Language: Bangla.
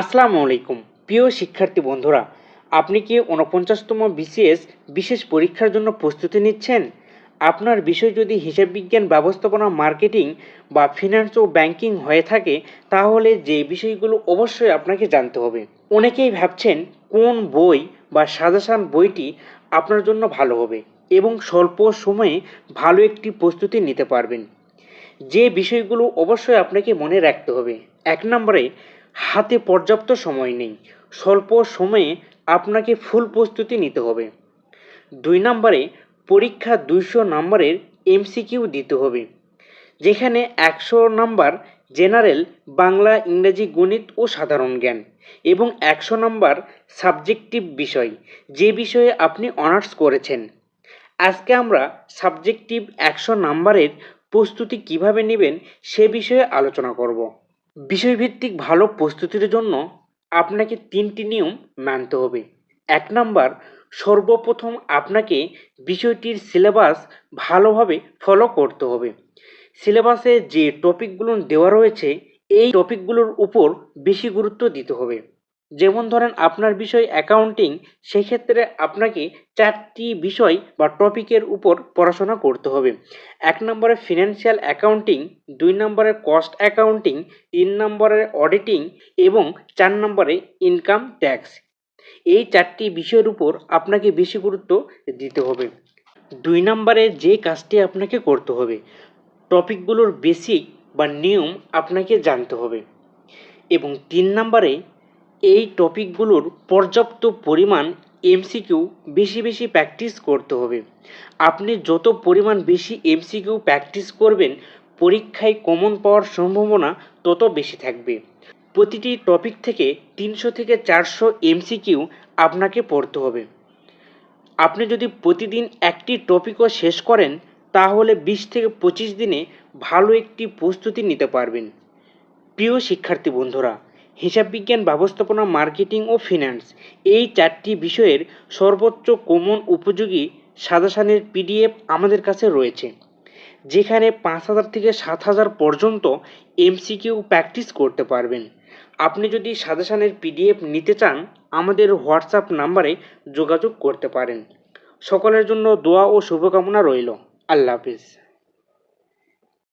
আসসালামু আলাইকুম। প্রিয় শিক্ষার্থী বন্ধুরা, আপনি কি ঊনপঞ্চাশতম বিসিএস বিশেষ পরীক্ষার জন্য প্রস্তুতি নিচ্ছেন? আপনার বিষয় যদি হিসাব বিজ্ঞান ব্যবস্থাপনা, মার্কেটিং বা ফিনান্স ও ব্যাংকিং হয়ে থাকে, তাহলে যে বিষয়গুলো অবশ্যই আপনাকে জানতে হবে। অনেকেই ভাবছেন কোন বই বা সাজেশান বইটি আপনার জন্য ভালো হবে এবং স্বল্প সময়ে ভালো একটি প্রস্তুতি নিতে পারবেন। যে বিষয়গুলো অবশ্যই আপনাকে মনে রাখতে হবে। এক নম্বরে হাতে পর্যাপ্ত সময় নেই। স্বল্প সময়ে আপনাকে ফুল প্রস্তুতি নিতে হবে। দুই নম্বরে পরীক্ষা দুইশো নম্বরের এমসিকিউ দিতে হবে, যেখানে একশো নাম্বার জেনারেল বাংলা, ইংরেজি, গণিত ও সাধারণ জ্ঞান এবং একশো নাম্বার সাবজেক্টিভ বিষয়, যে বিষয়ে আপনি অনার্স করেছেন। আজকে আমরা সাবজেক্টিভ একশো নাম্বারের প্রস্তুতি কীভাবে নেবেন সে বিষয়ে আলোচনা করব। বিষয়ভিত্তিক ভালো প্রস্তুতির জন্য আপনাকে তিনটি নিয়ম মানতে হবে। এক নাম্বার, সর্বপ্রথম আপনাকে বিষয়টির সিলেবাস ভালোভাবে ফলো করতে হবে। সিলেবাসে যে টপিকগুলো দেওয়া রয়েছে, এই টপিকগুলোর উপর বেশি গুরুত্ব দিতে হবে। যেমন ধরেন আপনার বিষয় অ্যাকাউন্টিং সেক্ষেত্রে আপনাকে চারটি বিষয় বা টপিকের উপর পড়াশোনা করতে হবে। এক নম্বরে ফিনান্সিয়াল অ্যাকাউন্টিং দুই নম্বরে কস্ট অ্যাকাউন্টিং তিন নম্বরে অডিটিং এবং চার নম্বরে ইনকাম ট্যাক্স এই চারটি বিষয়ের উপর আপনাকে বেশি গুরুত্ব দিতে হবে। দুই নম্বরে যে কাজটি আপনাকে করতে হবে টপিকগুলোর বেসিক বা নিয়ম আপনাকে জানতে হবে। এবং তিন নম্বরে এই টপিকগুলোর পর্যাপ্ত পরিমাণ এমসিকিউ বেশি বেশি প্র্যাকটিস করতে হবে। আপনি যত পরিমাণ বেশি এমসিকিউ প্র্যাকটিস করবেন, পরীক্ষায় কমন পাওয়ার সম্ভাবনা তত বেশি থাকবে। প্রতিটি টপিক থেকে তিনশো থেকে চারশো এমসিকিউ আপনাকে পড়তে হবে। আপনি যদি প্রতিদিন একটি টপিকও শেষ করেন, তাহলে বিশ থেকে পঁচিশ দিনে ভালো একটি প্রস্তুতি নিতে পারবেন। প্রিয় শিক্ষার্থী বন্ধুরা হিসাব বিজ্ঞান ব্যবস্থাপনা, মার্কেটিং ও ফিন্যান্স এই চারটি বিষয়ের সর্বোচ্চ কমন উপযোগী সাজেশানের পিডিএফ আমাদের কাছে রয়েছে, যেখানে পাঁচ হাজার থেকে সাত হাজার পর্যন্ত এমসিকিউ প্র্যাকটিস করতে পারবেন। আপনি যদি সাজেশানের পিডিএফ নিতে চান, আমাদের হোয়াটসঅ্যাপ নাম্বারে যোগাযোগ করতে পারেন। সকলের জন্য দোয়া ও শুভকামনা রইল। আল্লাহ হাফিজ।